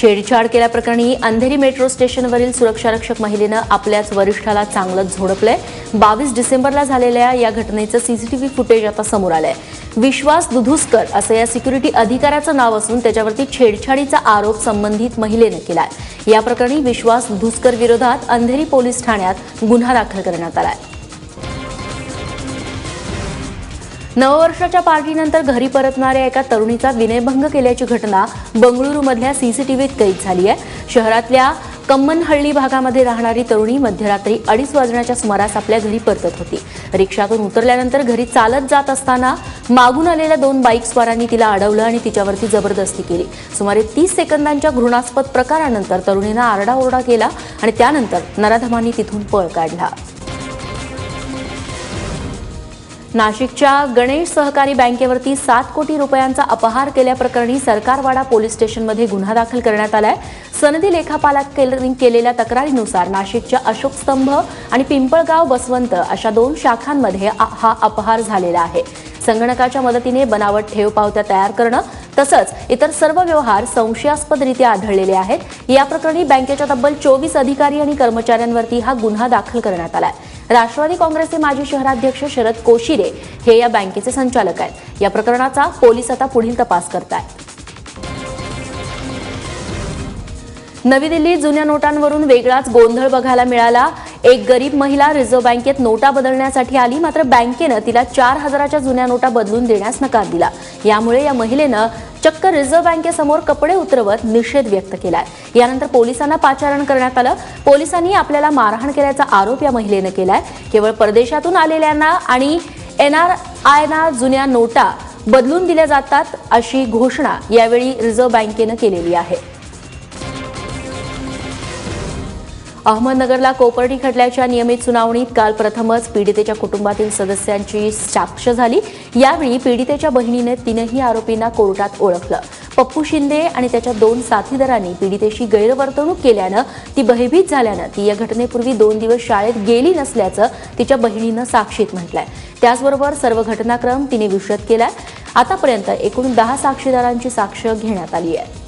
छेडछाड केल्याप्रकरणी अंधेरी मेट्रो स्टेशनवरील सुरक्षारक्षक महिलेनं आपल्याच वरिष्ठाला चांगलंच झोडपलंय. बावीस डिसेंबरला झालेल्या या घटनेचं सीसीटीव्ही फुटेज आता समोर आलंय. विश्वास दुधुस्कर असं या सिक्युरिटी अधिकाऱ्याचं नाव असून त्याच्यावरती छेडछाडीचा आरोप संबंधित महिलेनं केलाय. या प्रकरणी विश्वास दुधुस्कर विरोधात अंधेरी पोलीस ठाण्यात गुन्हा दाखल करण्यात आलाय. नववर्षाच्या पार्टीनंतर घरी परतणाऱ्या एका तरुणीचा विनयभंग केल्याची घटना बंगळुरूमधल्या सीसीटीव्हीत कैद झाली आहे. शहरातल्या कम्मनहळ्ळी भागामध्ये राहणारी तरुणी मध्यरात्री अडीच वाजण्याच्या सुमारास आपल्या घरी परतत होती. रिक्षातून उतरल्यानंतर घरी चालत जात असताना मागून आलेल्या दोन बाईक स्वारांनी तिला अडवलं आणि तिच्यावरती जबरदस्ती केली. सुमारे तीस सेकंदांच्या घृणास्पद प्रकारानंतर तरुणीनं आरडाओरडा केला आणि त्यानंतर नराधमांनी तिथून पळ काढला. नाशिकच्या गणेश सहकारी बँकेवरती सात कोटी रुपयांचा अपहार केल्याप्रकरणी सरकारवाडा पोलीस स्टेशनमध्ये गुन्हा दाखल करण्यात आलाय. सनदी लेखापालात केलेल्या तक्रारीनुसार नाशिकच्या अशोक स्तंभ आणि पिंपळगाव बसवंत अशा दोन शाखांमध्ये हा अपहार झालेला आहे. संगणकाच्या मदतीने बनावट ठेव पावत्या तयार करणं तसंच इतर सर्व व्यवहार संशयास्पदरित्या आढळलेले आहेत. या प्रकरणी बँकेच्या तब्बल चोवीस अधिकारी आणि कर्मचाऱ्यांवरती हा गुन्हा दाखल करण्यात आलाय. राष्ट्रवादी काँग्रेसचे माजी शहराध्यक्ष शरद कोशिरे हे या बँकेचे संचालक आहेत. या प्रकरणाचा पोलीस आता पुढील तपास करतायत. नवी दिल्लीत जुन्या नोटांवरून वेगळाच गोंधळ बघायला मिळाला. एक गरीब महिला रिझर्व्ह बँकेत नोटा बदलण्यासाठी आली मात्र बँकेनं तिला चार हजाराच्या जुन्या नोटा बदलून देण्यास नकार दिला. यामुळे या महिलेनं चक्क रिझर्व्ह बँकेसमोर कपडे उतरवत निषेध व्यक्त केलाय. यानंतर पोलिसांना पाचारण करण्यात आलं. पोलिसांनी आपल्याला मारहाण केल्याचा आरोप या महिलेनं केलाय. केवळ परदेशातून आलेल्यांना आणि एनआरआयना जुन्या नोटा बदलून दिल्या जातात अशी घोषणा यावेळी रिझर्व्ह बँकेनं केलेली आहे. अहमदनगरला कोपर्डी खटल्याच्या नियमित सुनावणीत काल प्रथमच पीडितेच्या कुटुंबातील सदस्यांची साक्ष झाली. यावेळी पीडितेच्या बहिणीने तीनही आरोपींना कोर्टात ओळखलं. पप्पू शिंदे आणि त्याच्या दोन साथीदारांनी पीडितेशी गैरवर्तणूक केल्यानं ती भयभीत झाल्यानं ती या घटनेपूर्वी दोन दिवस शाळेत गेली नसल्याचं तिच्या बहिणीनं साक्षीत म्हटलंय. त्याचबरोबर सर्व घटनाक्रम तिने विशद केलाय. आतापर्यंत एकूण दहा साक्षीदारांची साक्ष घेण्यात आली आहे.